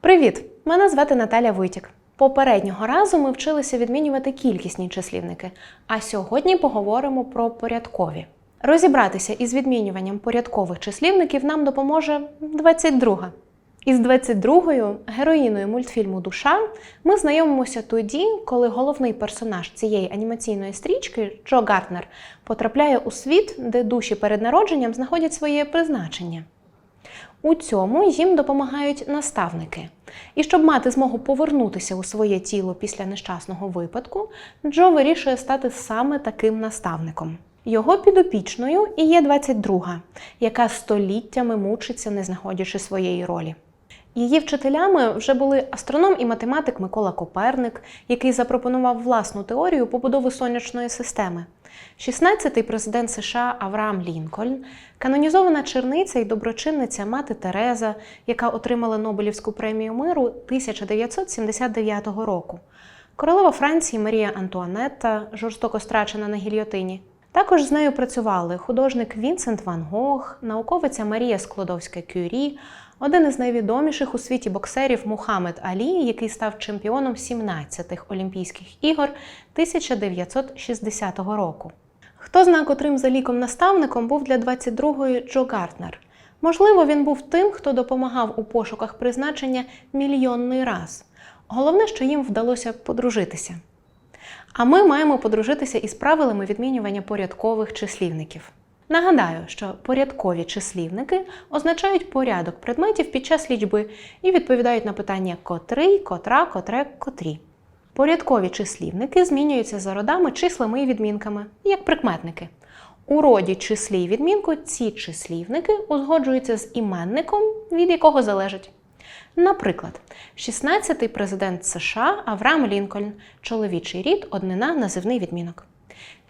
Привіт! Мене звати Наталя Войтік. Попереднього разу ми вчилися відмінювати кількісні числівники, а сьогодні поговоримо про порядкові. Розібратися із відмінюванням порядкових числівників нам допоможе 22. Із 22-ю героїною мультфільму Душа ми знайомимося тоді, коли головний персонаж цієї анімаційної стрічки Джо Гартнер потрапляє у світ, де душі перед народженням знаходять своє призначення. У цьому їм допомагають наставники. І щоб мати змогу повернутися у своє тіло після нещасного випадку, Джо вирішує стати саме таким наставником. Його підопічною і є 22, яка століттями мучиться, не знаходячи своєї ролі. Її вчителями вже були астроном і математик Микола Коперник, який запропонував власну теорію побудови сонячної системи. 16-й президент США Авраам Лінкольн, канонізована черниця і доброчинниця мати Тереза, яка отримала Нобелівську премію миру 1979 року, королева Франції Марія Антуанетта, жорстоко страчена на гільйотині. Також з нею працювали художник Вінсент Ван Гог, науковиця Марія Склодовська Кюрі, один із найвідоміших у світі боксерів Мухаммед Алі, який став чемпіоном 17-х Олімпійських ігор 1960 року. Хто зна котрим за ліком наставником був для 22-ї Джо Гартнер? Можливо, він був тим, хто допомагав у пошуках призначення мільйонний раз. Головне, що їм вдалося подружитися. А ми маємо подружитися із правилами відмінювання порядкових числівників. Нагадаю, що порядкові числівники означають порядок предметів під час лічби і відповідають на питання котрий, котра, котре, котрі. Порядкові числівники змінюються за родами, числами і відмінками, як прикметники. У роді числі і відмінку ці числівники узгоджуються з іменником, від якого залежить. Наприклад, 16-й президент США Авраам Лінкольн, чоловічий рід, однина, називний відмінок.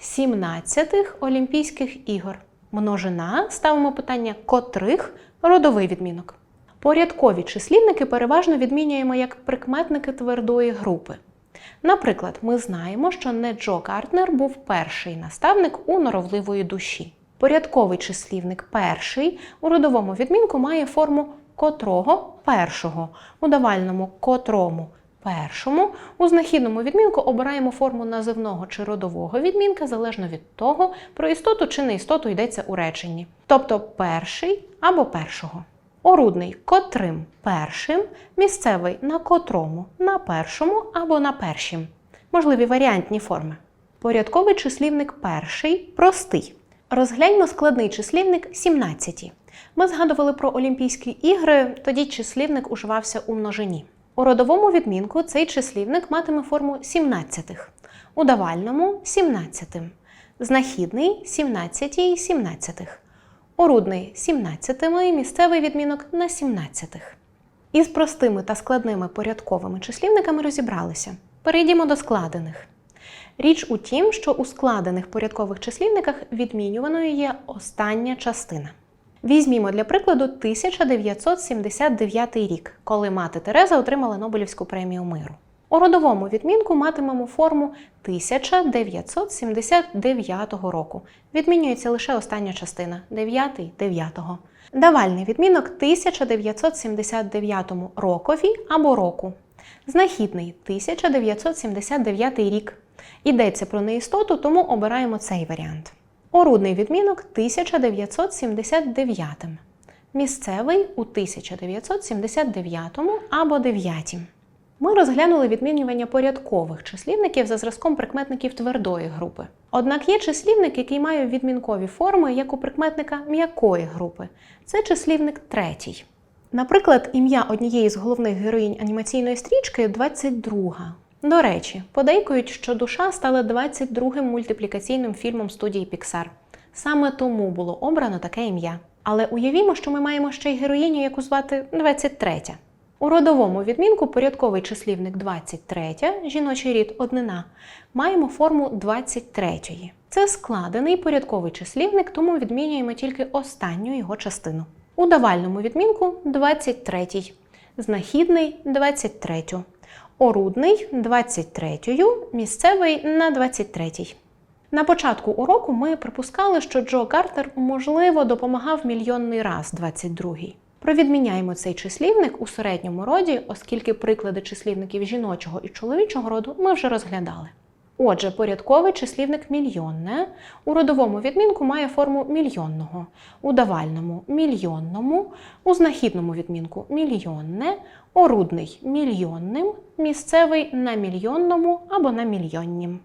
17-х Олімпійських ігор. Множина ставимо питання котрих родовий відмінок. Порядкові числівники переважно відмінюємо як прикметники твердої групи. Наприклад, ми знаємо, що не Джо Гартнер був перший наставник у норовливої душі. Порядковий числівник перший у родовому відмінку має форму котрого першого, у давальному котрому першому. У знахідному відмінку обираємо форму називного чи родового відмінка залежно від того, про істоту чи неістоту йдеться у реченні. Тобто перший або першого. Орудний котрим першим, місцевий на котрому, на першому або на першім. Можливі варіантні форми. Порядковий числівник перший простий. Розгляньмо складний числівник 17. Ми згадували про Олімпійські ігри, тоді числівник уживався у множині. У родовому відмінку цей числівник матиме форму 17, у давальному 17, знахідний 17 і 17, орудний 17 і місцевий відмінок на 17. Із простими та складними порядковими числівниками розібралися. Перейдімо до складених. Річ у тім, що у складених порядкових числівниках відмінюваною є остання частина. Візьмімо для прикладу 1979 рік, коли мати Тереза отримала Нобелівську премію миру. У родовому відмінку матимемо форму 1979 року. Відмінюється лише остання частина 9 9. Давальний відмінок 1979 рокові або року. Знахідний 1979 рік. Йдеться про неістоту, тому обираємо цей варіант. Орудний відмінок 1979. Місцевий у 1979 або 9. Ми розглянули відмінювання порядкових числівників за зразком прикметників твердої групи. Однак є числівник, який має відмінкові форми, як у прикметника м'якої групи. Це числівник третій. Наприклад, ім'я однієї з головних героїнь анімаційної стрічки 22. До речі, подейкують, що душа стала 22-м мультиплікаційним фільмом студії Pixar. Саме тому було обрано таке ім'я. Але уявімо, що ми маємо ще й героїню, яку звати 23. У родовому відмінку порядковий числівник 23, жіночий рід однина, маємо форму 23. Це складений порядковий числівник, тому відмінюємо тільки останню його частину. У давальному відмінку 23, знахідний 23. Орудний 23, місцевий на 23. На початку уроку ми припускали, що Джо Картер, можливо, допомагав мільйонний раз 22-й. Провідміняємо цей числівник у середньому роді, оскільки приклади числівників жіночого і чоловічого роду ми вже розглядали. Отже, порядковий числівник мільйонне у родовому відмінку має форму мільйонного, у давальному мільйонному, у знахідному відмінку мільйонне, орудний мільйонним, місцевий на мільйонному або на мільйоннім.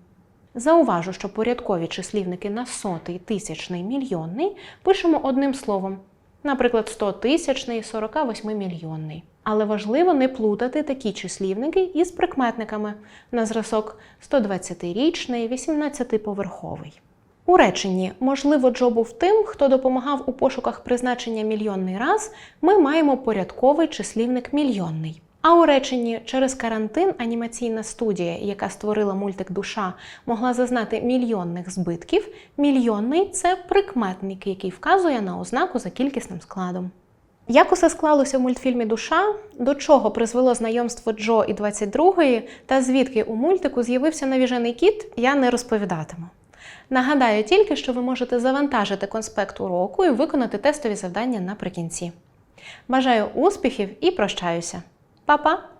Зауважу, що порядкові числівники на сотий, тисячний, мільйонний пишемо одним словом, наприклад, 100 тисячний, 48 мільйонний. Але важливо не плутати такі числівники із прикметниками на зразок 120-річний, 18-поверховий. У реченні можливо, Джо був тим, хто допомагав у пошуках призначення мільйонний раз, ми маємо порядковий числівник мільйонний. А у реченні через карантин анімаційна студія, яка створила мультик Душа, могла зазнати мільйонних збитків. Мільйонний це прикметник, який вказує на ознаку за кількісним складом. Як усе склалося в мультфільмі Душа, до чого призвело знайомство Джо і 22-ї, та звідки у мультику з'явився навіжений кіт, я не розповідатиму. Нагадаю тільки, що ви можете завантажити конспект уроку і виконати тестові завдання наприкінці. Бажаю успіхів і прощаюся! Papá